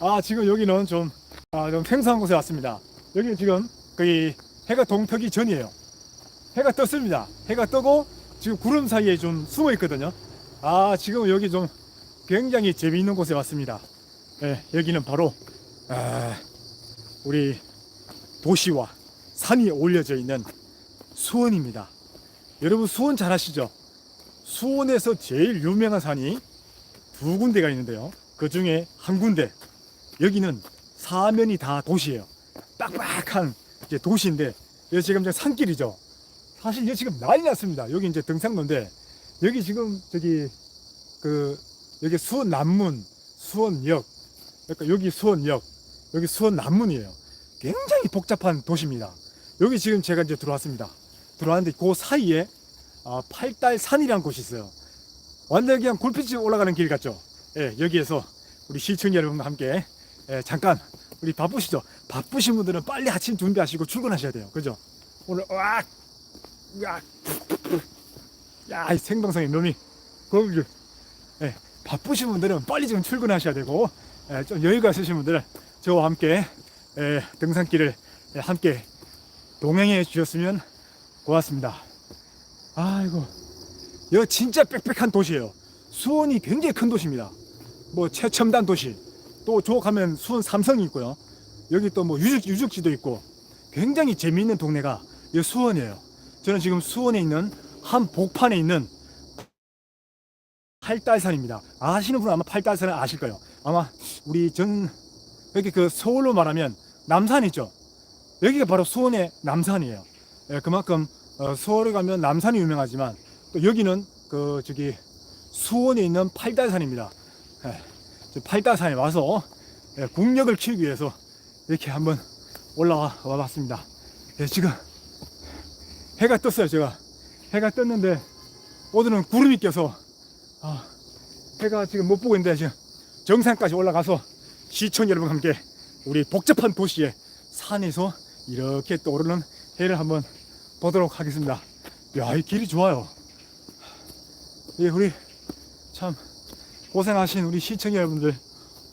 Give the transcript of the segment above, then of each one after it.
아 지금 여기는 좀, 아, 좀 생소한 곳에 왔습니다. 여기 지금 거의 해가 동트기 전이에요. 해가 떴습니다. 해가 뜨고 지금 구름 사이에 좀 숨어 있거든요. 아 지금 여기 좀 굉장히 재미있는 곳에 왔습니다. 예, 여기는 바로 아, 우리 도시와 산이 올려져 있는 수원입니다. 여러분 수원 잘 아시죠? 수원에서 제일 유명한 산이 두 군데가 있는데요. 그 중에 한 군데 여기는 사면이 다 도시예요. 빡빡한 이제 도시인데 여기 지금 이제 산길이죠. 사실 여기 지금 난리 났습니다. 여기 이제 등산로인데 여기 지금 저기 그 여기 수원 남문, 수원역, 그러니까 여기 수원역, 여기 수원 남문이에요. 굉장히 복잡한 도시입니다. 여기 지금 제가 이제 들어왔습니다. 들어왔는데 그 사이에 아, 팔달 산이라는 곳이 있어요. 완전 그냥 골프집 올라가는 길 같죠. 예, 여기에서 우리 시청자 여러분과 함께 예, 잠깐 우리 바쁘시죠? 바쁘신 분들은 빨리 아침 준비하시고 출근하셔야 돼요. 그죠? 오늘 으악 야, 이 생방송의 놈이 거기 예, 바쁘신 분들은 빨리 지금 출근하셔야 되고 예, 좀 여유가 있으신 분들은 저와 함께 예, 등산길을 예, 함께 동행해 주셨으면 고맙습니다. 아이고 여기 진짜 빽빽한 도시예요. 수원이 굉장히 큰 도시입니다. 뭐 최첨단 도시. 또 저 가면 수원 삼성이 있고요. 여기 또 뭐 유적, 유적지도 있고 굉장히 재미있는 동네가 이 수원이에요. 저는 지금 수원에 있는 한 복판에 있는 팔달산입니다. 아시는 분은 아마 팔달산을 아실 거예요. 아마 우리 전 여기 그 서울로 말하면 남산 있죠. 여기가 바로 수원의 남산이에요. 예, 그만큼 어, 서울에 가면 남산이 유명하지만 또 여기는 그 저기 수원에 있는 팔달산입니다. 예, 저 팔달산에 와서 예, 국력을 키우기 위해서 이렇게 한번 올라와 와봤습니다. 예, 지금 해가 떴어요. 제가 해가 떴는데 오늘은 구름이 껴서 아, 해가 지금 못 보고 있는데 지금 정상까지 올라가서 시청 여러분과 함께 우리 복잡한 도시의 산에서 이렇게 떠오르는 해를 한번 보도록 하겠습니다. 야, 이 길이 좋아요. 예, 우리 참 고생하신 우리 시청자 여러분들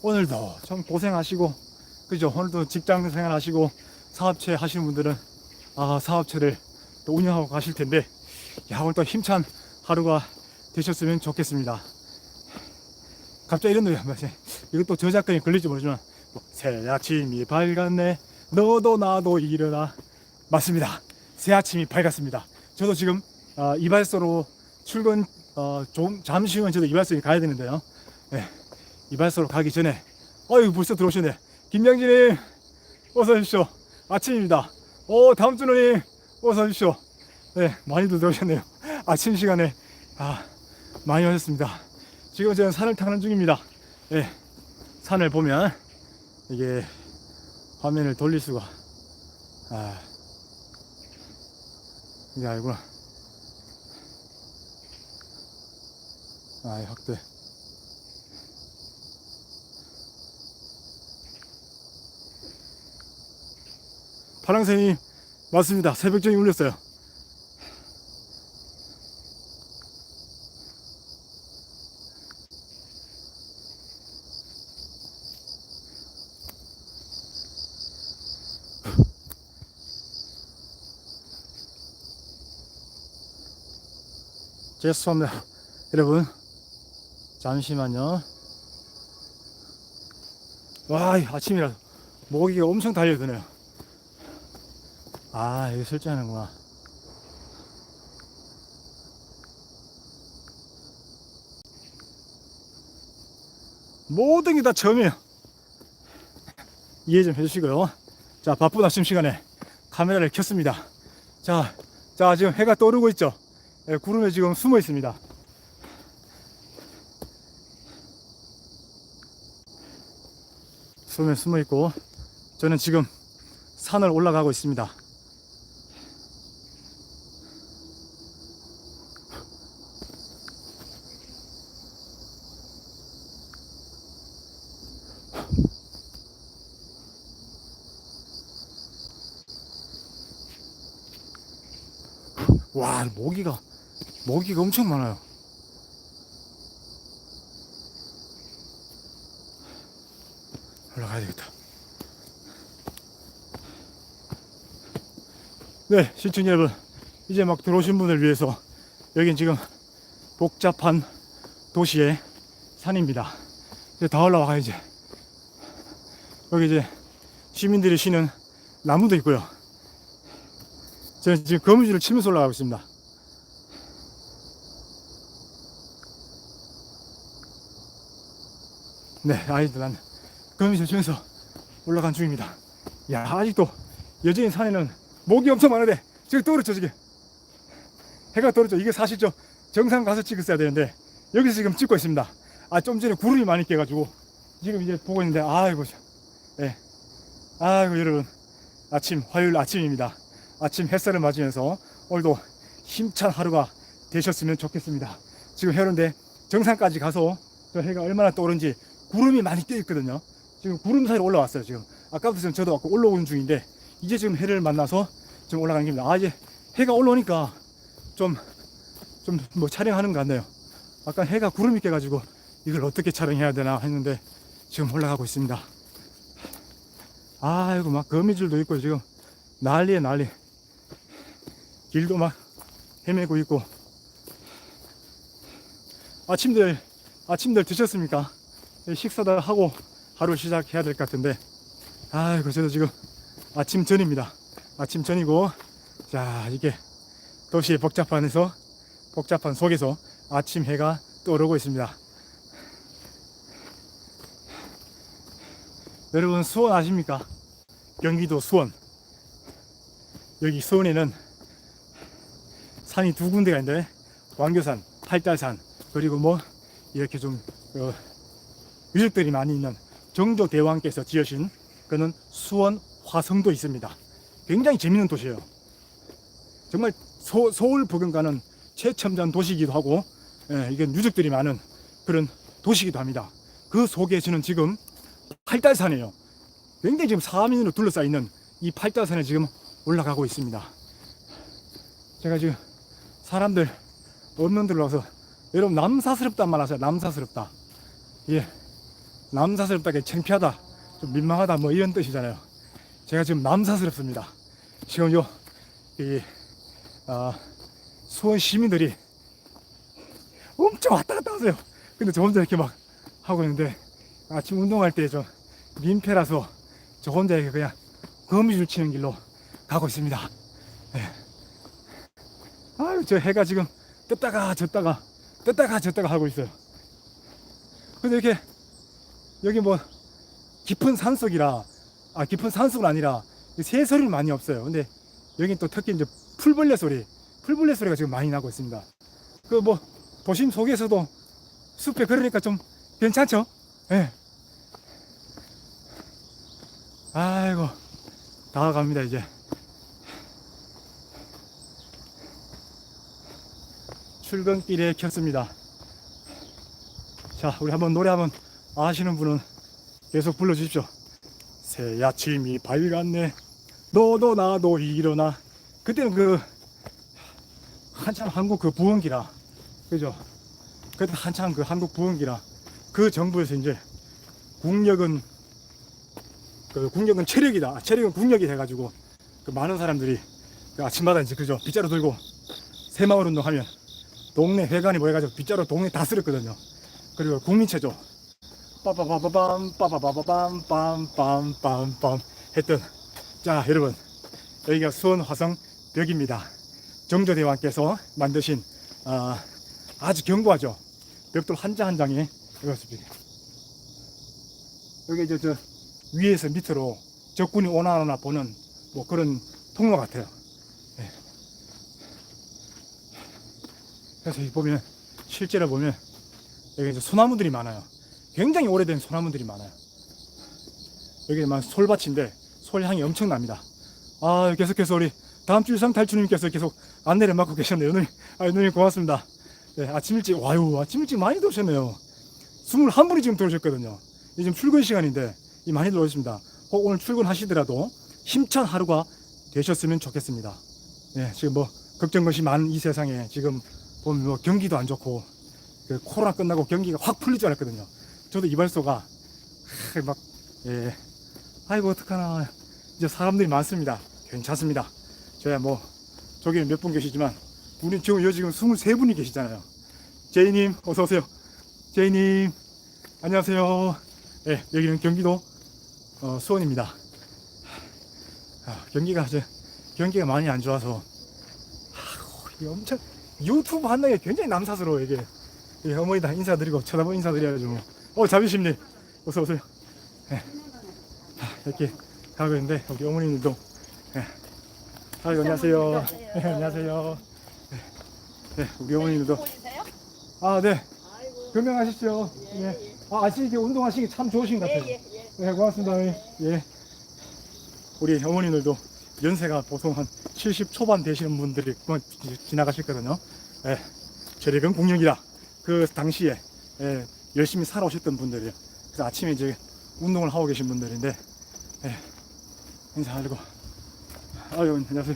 오늘도 참 고생하시고 그죠? 오늘도 직장 생활 하시고 사업체 하시는 분들은 아 사업체를 또 운영하고 가실 텐데 야 오늘 또 힘찬 하루가 되셨으면 좋겠습니다. 갑자기 이런 노래 한번 해. 또 저작권이 걸릴지 모르지만 새 아침이 밝았네 너도 나도 일어나 맞습니다. 새 아침이 밝았습니다. 저도 지금 어, 이발소로 출근 어, 좀 잠시 후면 저도 이발소에 가야 되는데요. 네, 이발소로 가기 전에 어유 벌써 들어오셨네. 김양진님 어서 오십시오. 아침입니다. 오 다음 주 누님 어서 오십시오. 네 많이들 들어오셨네요. 아침 시간에 아 많이 오셨습니다. 지금 저는 산을 타는 중입니다. 네, 산을 보면 이게 화면을 돌릴 수가 아 이게 아니구나. 아, 확대. 파랑새님 맞습니다. 새벽종이 울렸어요. 죄송합니다. 여러분, 잠시만요. 와, 이 아침이라 모기가 엄청 달려드네요. 아, 여기 설치하는구나. 모든 게다 처음이에요. 이해 좀 해주시고요. 자, 바쁜 아침 시간에 카메라를 켰습니다. 자, 자, 지금 해가 떠오르고 있죠? 예, 구름에 지금 숨어 있습니다. 숨에 숨어 있고, 저는 지금 산을 올라가고 있습니다. 와, 모기가, 모기가 엄청 많아요. 올라 가야 되겠다. 네, 시청자 여러분. 이제 막 들어오신 분을 위해서 여긴 지금 복잡한 도시의 산입니다. 이제 다 올라와가 이제 여기 이제 시민들이 쉬는 나무도 있고요. 저는 지금 거미줄을 치면서 올라가고 있습니다. 네, 아이들 난 거미줄 치면서 올라간 중입니다. 야, 아직도 여전히 산에는 목이 엄청 많은데 저기 떨어져 저기 해가 떨어져 이게 사실 저 정상 가서 찍었어야 되는데 여기서 지금 찍고 있습니다. 아, 좀 전에 구름이 많이 깨가지고 지금 이제 보고 있는데 아이고, 참. 예, 아이고 여러분 아침 화요일 아침입니다. 아침 햇살을 맞으면서 오늘도 힘찬 하루가 되셨으면 좋겠습니다. 지금 해운대 정상까지 가서 저 해가 얼마나 떠오른지 구름이 많이 껴 있거든요. 지금 구름 사이로 올라왔어요. 지금 아까부터 지금 저도 왔고 올라오는 중인데 이제 지금 해를 만나서 지금 올라가는 길입니다. 아 이제 해가 올라오니까 좀 좀 뭐 촬영하는 것 같네요. 아까 해가 구름이 껴가지고 이걸 어떻게 촬영해야 되나 했는데 지금 올라가고 있습니다. 아이고 막 거미줄도 있고 지금 난리에 난리. 길도 막 헤매고 있고. 아침들 아침들 드셨습니까? 네, 식사들 하고 하루 시작해야 될 것 같은데. 아이고 저도 지금 아침 전입니다. 아침 전이고 자 이게 도시의 복잡한에서 복잡한 속에서 아침 해가 떠오르고 있습니다. 여러분 수원 아십니까? 경기도 수원. 여기 수원에는 산이 두 군데가 있는데 왕교산, 팔달산 그리고 뭐 이렇게 좀 어, 유적들이 많이 있는 정조 대왕께서 지으신 그는 수원 화성도 있습니다. 굉장히 재밌는 도시예요. 정말 서, 서울 부근가는 최첨단 도시이기도 하고 예, 이게 유적들이 많은 그런 도시이기도 합니다. 그 속에 저는 지금 팔달산이에요. 굉장히 지금 사민으로 둘러싸여 있는 이 팔달산에 지금 올라가고 있습니다. 제가 지금 사람들 없는 데로 와서 여러분 남사스럽단 말 하세요. 남사스럽다. 예, 남사스럽다, 게 창피하다, 좀 민망하다 뭐 이런 뜻이잖아요. 제가 지금 남사스럽습니다. 지금 요 이, 아, 수원 시민들이 엄청 왔다 갔다 하세요. 근데 저 혼자 이렇게 막 하고 있는데 아침 운동할 때 좀 민폐라서 저 혼자 이렇게 그냥 거미줄 치는 길로 가고 있습니다. 네. 아유, 저 해가 지금 떴다가 졌다가 떴다가 졌다가 하고 있어요. 근데 이렇게 여기 뭐 깊은 산속이라 아 깊은 산속은 아니라 새소리는 많이 없어요. 근데 여긴 또 특히 이제 풀벌레 소리, 풀벌레 소리가 지금 많이 나고 있습니다. 그 뭐 도심 속에서도 숲에 그러니까 좀 괜찮죠? 예. 네. 아이고 다 갑니다 이제. 출근길에 켰습니다. 자, 우리 한번 노래 한번 아시는 분은 계속 불러주십시오. 새 아침이 밝았네. 너도 나도 일어나. 그때는 그 한참 한국 그 부흥기라, 그죠? 그때 한참 그 한국 부흥기라 그 정부에서 이제 국력은 그 국력은 체력이다. 체력은 국력이 돼가지고 그 많은 사람들이 그 아침마다 이제 그죠 빗자루 들고 새마을 운동하면 동네 회관이 모여가지고 빗자루 동네 다 쓸었거든요. 그리고 국민체조 빠바바바밤 빠바바바밤 빰빰빰빰 했던 자 여러분 여기가 수원 화성 벽입니다. 정조대왕께서 만드신 아, 아주 견고하죠. 벽돌 한 장 한 장에 이렇습니다. 여기 이제 저 위에서 밑으로 적군이 오나 안 오나 보는 뭐 그런 통로 같아요. 예. 그래서 보면 실제로 보면 여기 이제 소나무들이 많아요. 굉장히 오래된 소나무들이 많아요. 여기 막 솔밭인데 솔향이 엄청납니다. 아 계속해서 우리 다음 주 유상 탈출님께서 계속 안내를 맡고 계셨네요. 누님, 아 누님 고맙습니다. 네, 아침 일찍 와요. 아침 일찍 많이 들어오셨네요. 21분이 지금 들어오셨거든요. 지금 출근 시간인데 이 많이 들어오셨습니다. 혹 오늘 출근하시더라도 힘찬 하루가 되셨으면 좋겠습니다. 네, 지금 뭐 걱정 것이 많은 이 세상에 지금 보면 뭐 경기도 안 좋고 그 코로나 끝나고 경기가 확 풀릴 줄 알았거든요. 저도 이발소가 하, 막 예. 아이고, 어떡하나. 이제 사람들이 많습니다. 괜찮습니다. 저야 뭐, 저기는 몇분 계시지만, 우리 지금, 여 지금 23분이 계시잖아요. 제이님, 어서 오세요. 제이님, 안녕하세요. 예, 여기는 경기도, 어, 수원입니다. 아, 경기가 이제, 경기가 많이 안 좋아서, 이게 엄청, 유튜브 한다는 게 굉장히 남사스러워, 이게. 예, 어머니다 인사드리고, 쳐다보고 인사드려야죠. 어, 자비심님, 어서 오세요. 예. 아, 이렇게 가고 있는데, 우리 어머님들도, 예. 아이고, 안녕하세요. 예, 안녕하세요. 예, 예, 우리 어머님들도. 보이세요? 아, 네. 건강하십시오. 예, 예. 예. 아, 아침에 이렇게 운동하시기 참 좋으신 것 같아요. 예, 예, 예. 네, 고맙습니다. 예. 우리 어머니들도 연세가 보통 한 70 초반 되시는 분들이 지나가셨거든요. 예. 저력은 공력이라 그 당시에 예, 열심히 살아오셨던 분들이에요. 그래서 아침에 이제 운동을 하고 계신 분들인데 예. 인사하려고 아유 안녕하세요.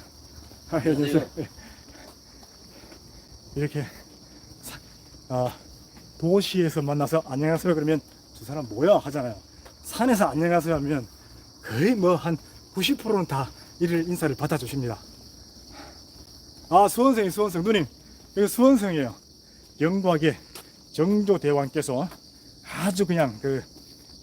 아, 예, 안녕하세요. 예. 이렇게 사- 아, 도시에서 만나서 안녕하세요 그러면 저 사람 뭐야 하잖아요. 산에서 안녕하세요 하면 거의 뭐 한 90%는 다 이를 인사를 받아주십니다. 아 수원성이 수원성 누님 여기 수원성이에요. 영곽의 정조 대왕께서 아주 그냥 그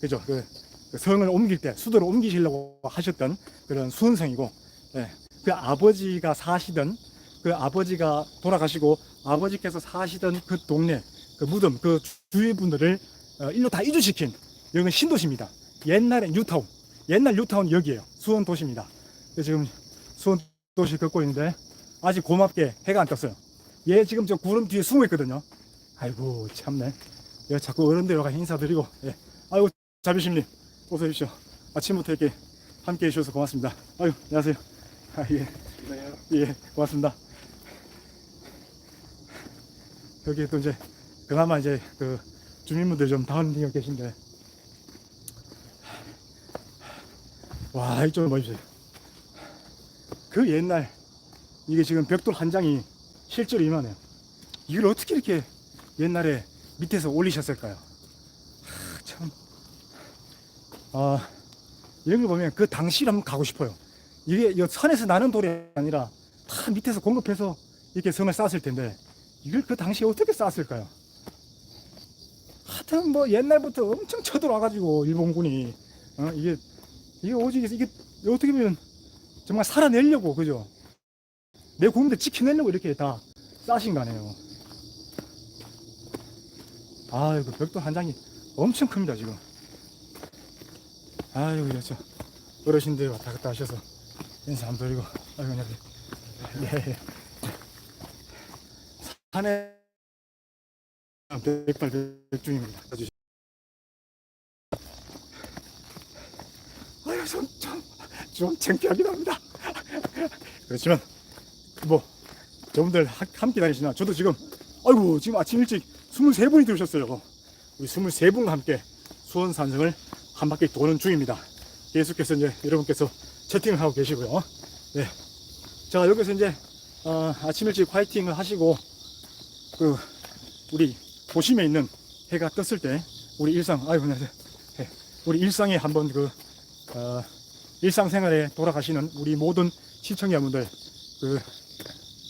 그죠 그, 그 성을 옮길 때 수도를 옮기시려고 하셨던 그런 수원성이고 예, 그 아버지가 사시던 그 아버지가 돌아가시고 아버지께서 사시던 그 동네 그 무덤 그 주위 분들을 어, 일로 다 이주시킨 여기는 신도시입니다. 옛날에 뉴타운 옛날 뉴타운 여기에요. 수원 도시입니다. 지금 수원 도시 걷고 있는데 아직 고맙게 해가 안 떴어요. 얘 지금 저 구름 뒤에 숨어 있거든요. 아이고 참네. 얘 자꾸 어른들 와가 인사드리고 예. 아이고 자비심님 어서 오십시오. 아침부터 이렇게 함께 해주셔서 고맙습니다. 아유 안녕하세요. 아, 예. 예 고맙습니다. 여기 또 이제 그나마 이제 그 주민분들 좀 다운 분 계신데 와 이쪽 보십시오. 그 옛날 이게 지금 벽돌 한 장이 실제로 이만해요. 이걸 어떻게 이렇게 옛날에 밑에서 올리셨을까요? 하, 참. 아 이런 거 보면 그 당시를 한번 가고 싶어요. 이게 이 산에서 나는 돌이 아니라 다 밑에서 공급해서 이렇게 성을 쌓았을 텐데 이걸 그 당시에 어떻게 쌓았을까요? 하여튼 뭐 옛날부터 엄청 쳐들어와가지고 일본군이 어, 이게 이게 오직 이게 어떻게 보면 정말 살아내려고 그죠? 내 국민들 지켜내려고 이렇게 다 싸신 거 아니에요. 아이고 벽돌 한 장이 엄청 큽니다 지금. 아이고 이저 어르신들 왔다 갔다 하셔서 인사 한번 드리고 아이고 안녕하세요. 예. 예. 산에 백발 백중입니다. 아주 아유 좀좀 창피하긴 합니다. 그렇지만 뭐 저분들 하- 함께 다니시나 저도 지금 아이고 지금 아침 일찍 23분이 들으셨어요. 우리 23분과 함께 수원 산성을 한 바퀴 도는 중입니다. 계속해서 이제 여러분께서 채팅을 하고 계시고요. 네. 자 여기서 이제 어, 아침 일찍 화이팅을 하시고 그 우리 도심에 있는 해가 떴을 때 우리 일상 아이고 안녕하세요. 네. 우리 일상에 한번 그 어, 일상생활에 돌아가시는 우리 모든 시청자분들 그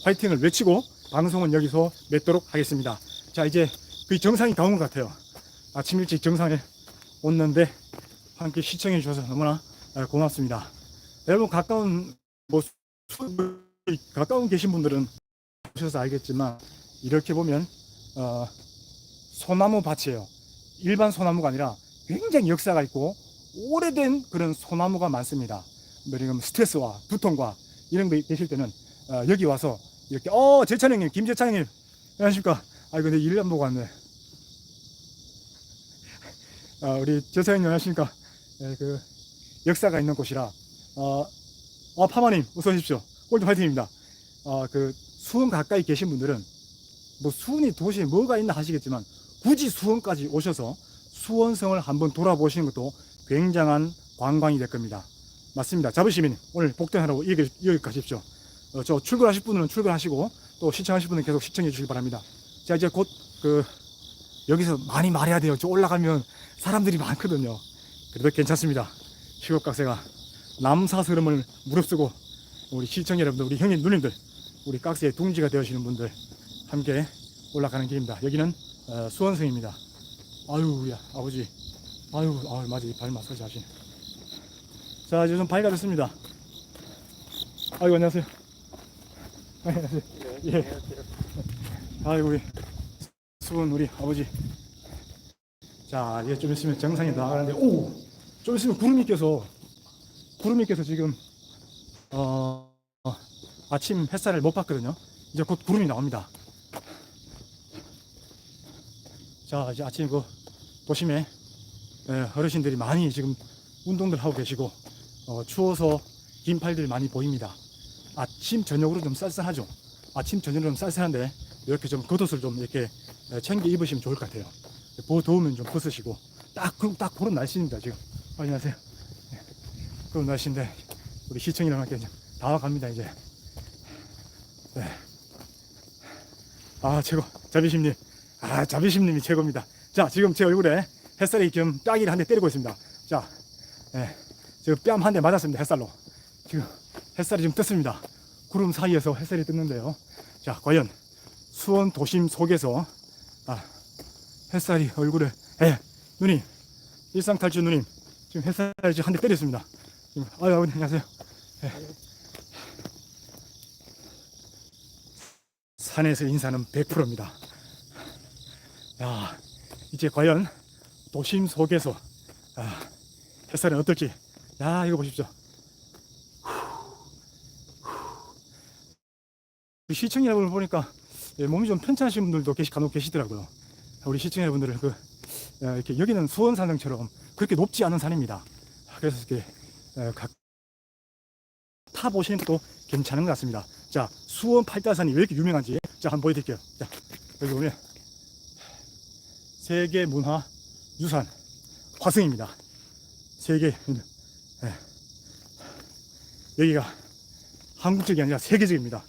화이팅을 외치고 방송은 여기서 맺도록 하겠습니다. 자 이제 그 정상이 다 온 것 같아요. 아침 일찍 정상에 왔는데 함께 시청해 주셔서 너무나 어, 고맙습니다. 여러분 가까운 뭐 수- 가까운 계신 분들은 보셔서 알겠지만 이렇게 보면 어, 소나무 밭이에요. 일반 소나무가 아니라 굉장히 역사가 있고 오래된 그런 소나무가 많습니다. 뭐 지금 스트레스와 두통과 이런 거 계실 때는 어, 여기 와서 이렇게 어 재찬 형님, 김재찬 형님 안녕하십니까? 아 근데 일안 보고 왔네. 아, 우리 형님 안녕하십니까? 예, 그 역사가 있는 곳이라 어, 어 파마님 어서 오십시오. 오늘도 화이팅입니다. 어, 그 수원 가까이 계신 분들은 뭐 수원이 도시에 뭐가 있나 하시겠지만 굳이 수원까지 오셔서 수원성을 한번 돌아보시는 것도 굉장한 관광이 될 겁니다. 맞습니다. 자부시민 오늘 복동하라고 여기, 여기 가십시오. 어, 저 출근하실 분은 출근하시고 또 시청하실 분은 계속 시청해 주시기 바랍니다. 자 이제 곧 그 여기서 많이 말해야 돼요. 저 올라가면 사람들이 많거든요. 그래도 괜찮습니다. 시골각새가 남사스름을 무릅쓰고 우리 시청자 여러분들, 우리 형님, 누님들, 우리 각새의 둥지가 되어주시는 분들 함께 올라가는 길입니다. 여기는 어, 수원성입니다. 아유, 야, 아버지. 아유, 아유, 맞아. 이발 마사지 하시네. 자, 이제 좀 밝아졌습니다. 아이고, 안녕하세요. 안녕하세요. 예. 아이고, 우리 수원 우리 아버지. 자, 이제 좀 있으면 정상에 나가는데, 오! 좀 있으면 구름이 껴서, 구름이 껴서 지금, 어, 어, 아침 햇살을 못 봤거든요. 이제 곧 구름이 나옵니다. 자, 이제 아침 그 도심에 예, 어르신들이 많이 지금 운동들 하고 계시고, 어, 추워서 긴 팔들 많이 보입니다. 아침, 저녁으로 좀 쌀쌀하죠. 아침, 저녁으로 좀 쌀쌀한데, 이렇게 좀 겉옷을 좀 이렇게 예, 챙겨 입으시면 좋을 것 같아요. 보 더우면 좀 벗으시고, 딱, 그, 딱 그런 날씨입니다, 지금. 아, 안녕하세요. 예, 그런 날씨인데, 우리 시청이랑 함께 다 와갑니다, 이제. 네. 아, 최고. 자비심님. 아, 자비심님이 최고입니다. 자, 지금 제 얼굴에 햇살이 지금 따기를 한 대 때리고 있습니다. 자, 예. 지금 뺨 한 대 맞았습니다, 햇살로. 지금 햇살이 지금 떴습니다. 구름 사이에서 햇살이 떴는데요. 자, 과연 수원 도심 속에서 아, 햇살이 얼굴에, 예, 누님, 일상탈출 누님, 지금 햇살이 한 대 때렸습니다. 지금, 아유, 아버님, 안녕하세요. 예. 산에서 인사는 100%입니다. 야, 이제 과연 도심 속에서 아, 햇살은 어떨지. 야, 이거 보십시오. 우리 시청자 여러분을 보니까 예, 몸이 좀 편찮으신 분들도 계시, 간혹 계시더라고요. 우리 시청자 여러분들은 그, 어, 이렇게 여기는 수원산성처럼 그렇게 높지 않은 산입니다. 그래서 이렇게 어, 각 타보시는 것도 괜찮은 것 같습니다. 자, 수원 팔다산이 왜 이렇게 유명한지 자, 한번 보여드릴게요. 자, 여기 보면 세계 문화 유산 화성입니다. 세계 예. 여기가 한국적이 아니라 세계적입니다.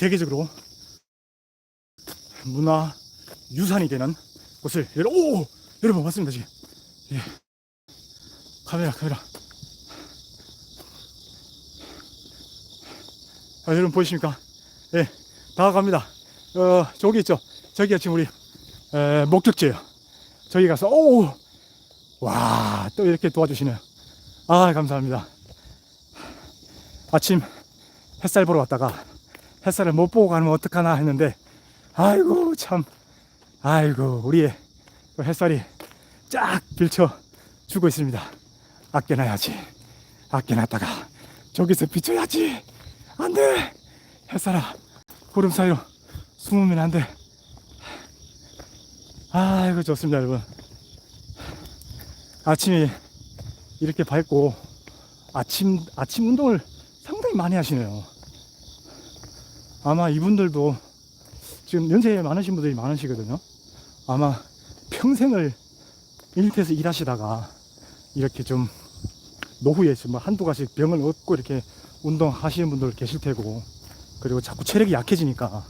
세계적으로 문화 유산이 되는 곳을 여러- 오 여러분 봤습니다 지금 예. 카메라 카메라 아, 여러분 보이십니까? 예, 다가갑니다. 어, 저기 있죠. 저기가 지금 우리 에, 목적지예요. 저기 가서 오, 와, 또 이렇게 도와주시네요. 아, 감사합니다. 아침 햇살 보러 왔다가 햇살을 못 보고 가면 어떡하나 했는데, 아이고 참, 아이고 우리의 그 햇살이 쫙 비쳐 주고 있습니다. 아껴놔야지. 아껴놨다가 저기서 비춰야지. 안 돼! 햇살아, 구름 사이로 숨으면 안 돼. 아이고, 좋습니다, 여러분. 아침이 이렇게 밝고, 아침, 아침 운동을 상당히 많이 하시네요. 아마 이분들도 지금 연세 많으신 분들이 많으시거든요. 아마 평생을 일터에서 일하시다가 이렇게 좀 노후에 좀 한두 가지 병을 얻고 이렇게 운동하시는 분들 계실 테고 그리고 자꾸 체력이 약해지니까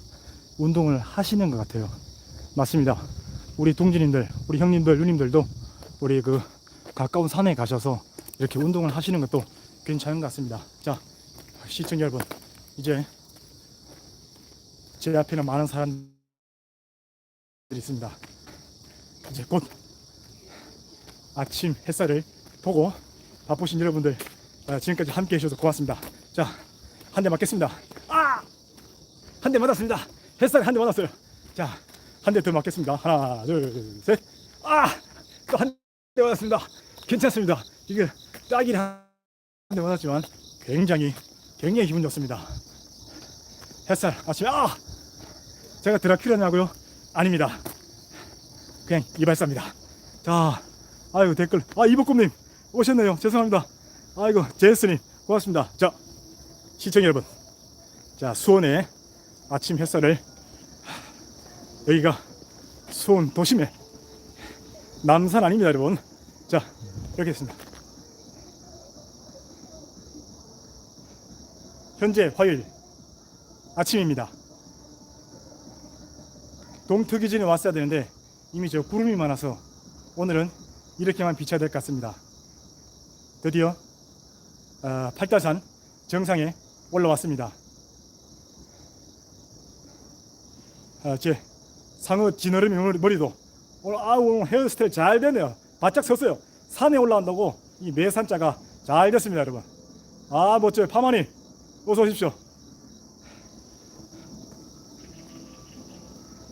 운동을 하시는 것 같아요. 맞습니다. 우리 동지님들, 우리 형님들, 누님들도 우리 그 가까운 산에 가셔서 이렇게 운동을 하시는 것도 괜찮은 것 같습니다. 자, 시청자 여러분, 이제 제 앞에는 많은 사람들이 있습니다. 이제 곧 아침 햇살을 보고 바쁘신 여러분들 아, 지금까지 함께 해주셔서 고맙습니다. 자, 한 대 맞겠습니다. 아! 한 대 맞았습니다. 햇살 한대 맞았어요. 자, 한 대 더 맞겠습니다. 하나, 둘, 셋. 아! 또 한 대 맞았습니다. 괜찮습니다. 이게 딱이 한대 맞았지만 굉장히, 굉장히 기분 좋습니다. 햇살 아침에, 아! 제가 드라큘라냐고요? 아닙니다. 그냥 이발사입니다. 자, 아이고 댓글. 아, 이복금님 오셨네요. 죄송합니다. 아이고, 제스님 고맙습니다. 자, 시청자 여러분. 자, 수원의 아침 햇살을 여기가 수원 도심의 남산 아닙니다, 여러분. 자, 이렇게 있습니다. 현재 화요일 아침입니다. 동특이 전에 왔어야 되는데 이미 저 구름이 많아서 오늘은 이렇게만 비춰야 될 것 같습니다. 드디어 어, 팔다산 정상에 올라왔습니다. 아, 제 상어 지느러미 머리- 머리도 오늘 아 오늘 헤어스타일 잘 되네요. 바짝 섰어요. 산에 올라간다고 이 매산자가 잘 됐습니다, 여러분. 아 멋져요, 파마님 어서 오십시오.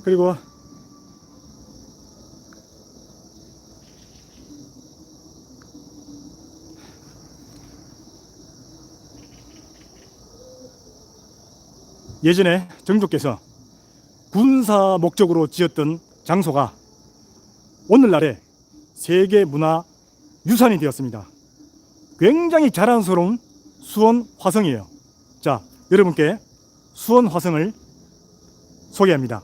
그리고 예전에 정조께서 군사 목적으로 지었던 장소가 오늘날에 세계 문화 유산이 되었습니다. 굉장히 자랑스러운 수원 화성이에요. 자, 여러분께 수원 화성을 소개합니다.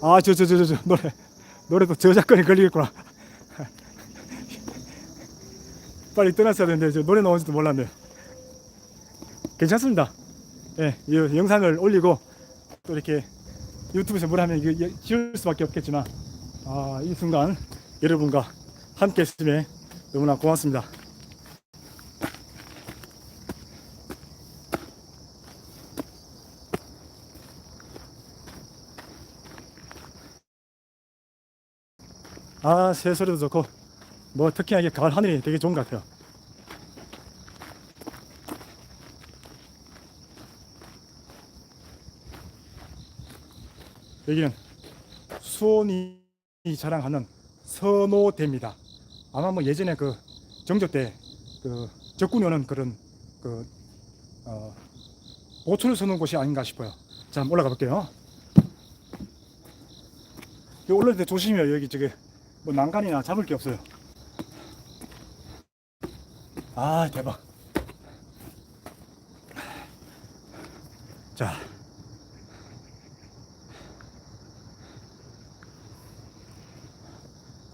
아, 저, 저, 저, 저, 저, 노래, 노래도 저작권이 걸리겠구나. 빨리 떠났어야 되는데, 저 노래 나온지도 몰랐네요. 괜찮습니다. 예, 이 영상을 올리고, 또 이렇게 유튜브에서 뭘 하면 이게 지울 수밖에 없겠지만, 아, 이 순간 여러분과 함께 했음에 너무나 고맙습니다. 아, 새소리도 좋고, 뭐 특히나 가을 하늘이 되게 좋은 것 같아요. 여기는 수원이 자랑하는 선호대입니다. 아마 뭐 예전에 그 정조 때 그 적군이 오는 그런 그 어, 보초를 서는 곳이 아닌가 싶어요. 자, 올라가 볼게요. 올라올 때 조심해요. 여기 저기 뭐 난간이나 잡을 게 없어요. 아 대박. 자.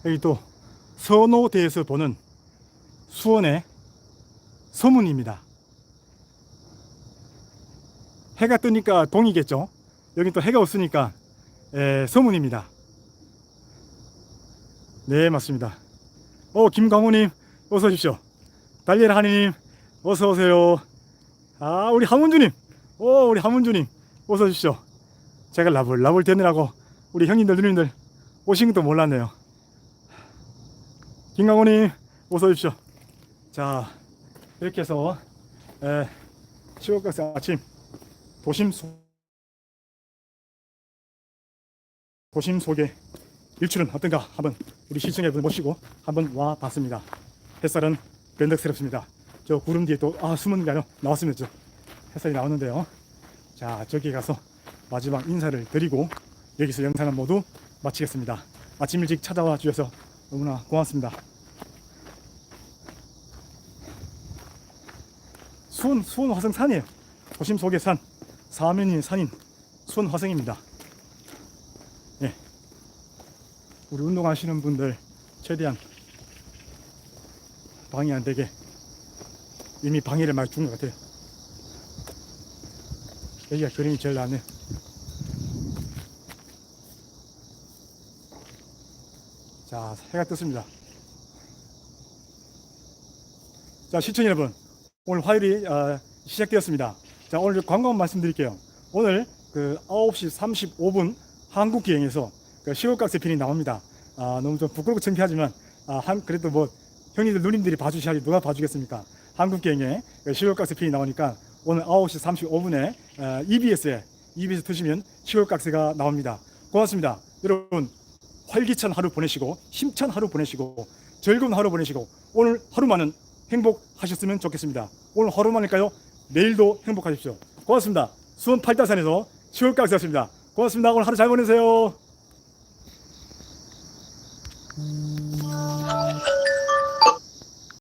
여기 또 선호대에서 보는 수원의 서문입니다. 해가 뜨니까 동이겠죠. 여기 또 해가 없으니까 에, 서문입니다. 네, 맞습니다. 어, 김광호님, 어서 오십시오. 달리라 하니님, 어서 오세요. 아, 우리 하문주님, 어, 우리 하문주님, 어서 오십시오. 제가 라블, 라블 되느라고 우리 형님들, 누님들 오신 것도 몰랐네요. 김광호님, 어서 오십시오. 자, 이렇게 해서, 에, 10월까지 아침, 도심 소, 도심 속에 일출은 어떤가 한번 우리 시청자 분 모시고 한번 와 봤습니다. 햇살은 변덕스럽습니다. 저 구름 뒤에 또 아 숨은 게 아니라 나왔으면 저 햇살이 나오는데요. 자 저기 가서 마지막 인사를 드리고 여기서 영상을 모두 마치겠습니다. 아침 일찍 찾아와 주셔서 너무나 고맙습니다. 수원 수원 화성 산이에요. 도심 속의 산 사면인 산인 수원 화성입니다. 예. 우리 운동하시는 분들 최대한 방해 안 되게 이미 방해를 많이 준 것 같아요. 여기가 그림이 제일 낫네요. 자, 해가 떴습니다. 자, 시청자 여러분. 오늘 화요일이 어, 시작되었습니다. 자, 오늘 광고 말씀드릴게요. 오늘 그 9시 35분 한국기행에서 그 시골각세 편이 나옵니다. 아, 너무 좀 부끄럽고 창피하지만 아, 한, 그래도 뭐 형님들 누님들이 봐주셔야지 누가 봐주겠습니까? 한국기행에 그 시골각세 편이 나오니까 오늘 9시 35분에 어, EBS에 EBS 트시면 시골각세가 나옵니다. 고맙습니다. 여러분 활기찬 하루 보내시고 힘찬 하루 보내시고 즐거운 하루 보내시고 오늘 하루만은 행복하셨으면 좋겠습니다. 오늘 하루만일까요? 내일도 행복하십시오. 고맙습니다. 수원 팔다산에서 시골각세였습니다. 고맙습니다. 오늘 하루 잘 보내세요.